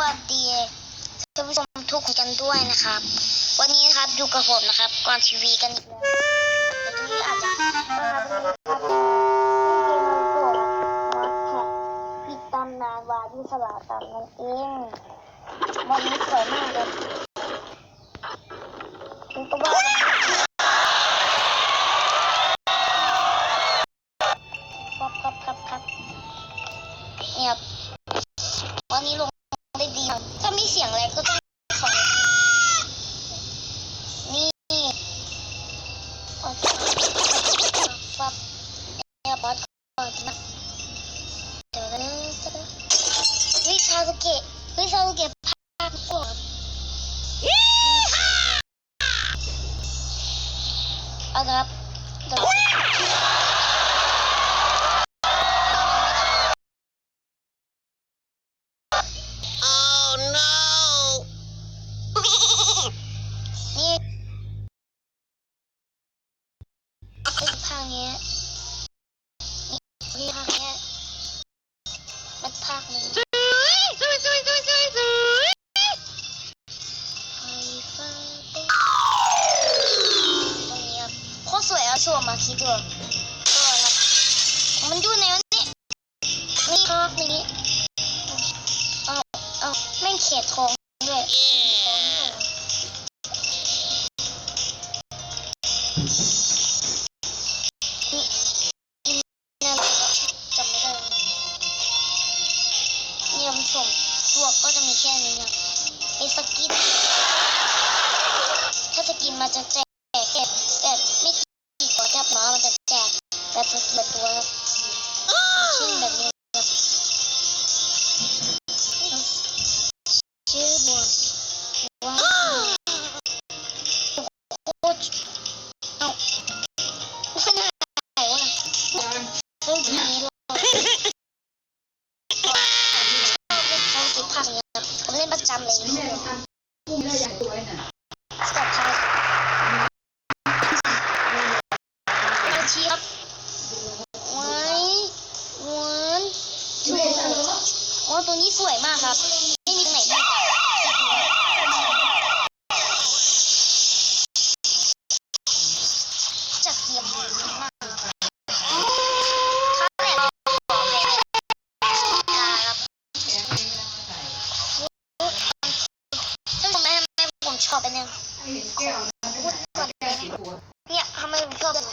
วัสดีท่านผู้ชมทุกคนกันด้วยนะครับ วันนี้นะครับอยู่กับผมนะครับก่อนทีวีกันอีกแล้วแต่ทีนี้อาจจะนะครับวันนี้นะครับเกมมันนะครับปิดตำนานวายุสลาตันนั่นเองวันนี้สวยมากเลยคุณก็ว่าครับครับครับครับเนี่ยบาสุเกะเฮ้ยซาสุเกะภาพก่อนเอาละครับ อะชวมาคิดดูสวยครับมันอยู่ในวันนี้นี่ภาคนี้เอาเอาแม่งเขียดทองด้วยทองด้วยนั่นจำไม่ได้เนี่ยคุณผู้ชมตัวก็จะมีแค่นี้ครับไอ้สกินถ้าสกินมันจะแจำกุ้งได้อย่างสวยน่ะกับผักกระเชียบไว้หวานสวยโอ้ตัวนี้สวยมากครับ ผมชอบอัน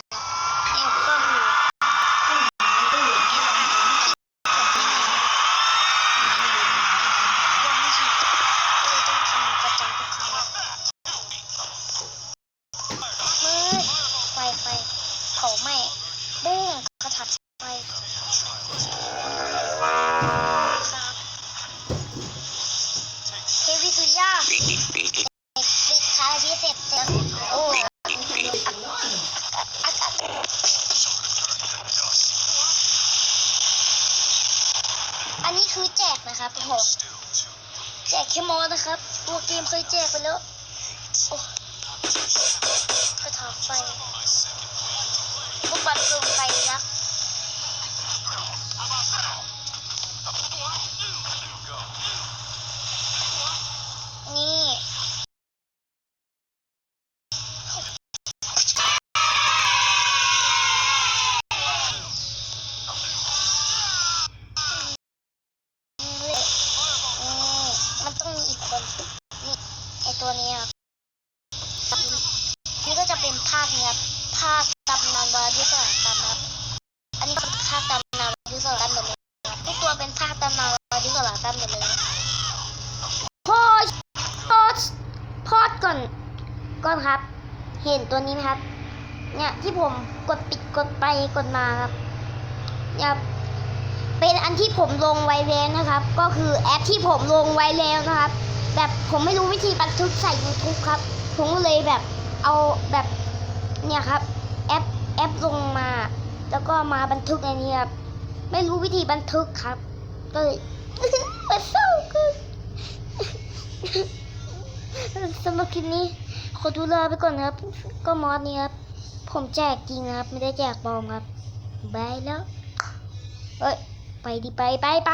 อันนี้คือแจกนะครับโอ้โหแจกแค่มอนะครับ ตัวเกมเคยแจกไปแล้วโอ้กระถางไฟพวกบัตรลงไฟยักษ์ เป็นภาคตำนนวายุสลาตันหมเลยพอดพอดพอดก่อนก่อนครับ เห็นตัวนี้ไหมครับ เนี่ยที่ผมกดปิดกดไปกดมาครับเนี่ยเป็นอันที่ผมลงไว้แล้วนะครับ ก็คือแอปที่ผมลงไว้แล้วนะครับ แบบผมไม่รู้วิธีบันทึกใส่ YouTube ครับ ผมก็เลยแบบเอาแบบเนี่ยครับแอปแอปลงมา แล้วก็มาบันทึกในนี้ครับ ไม่รู้วิธีบันทึกครับ ก็เลยมันเศร้ากันสำหรับคลิปนี้ขอดูลาไปก่อนนะครับ ก็มอสนี่ครับ ผมแจกจริงครับ ไม่ได้แจกปลอมครับบายแล้ว เอ้ย ไปดิไปไปไป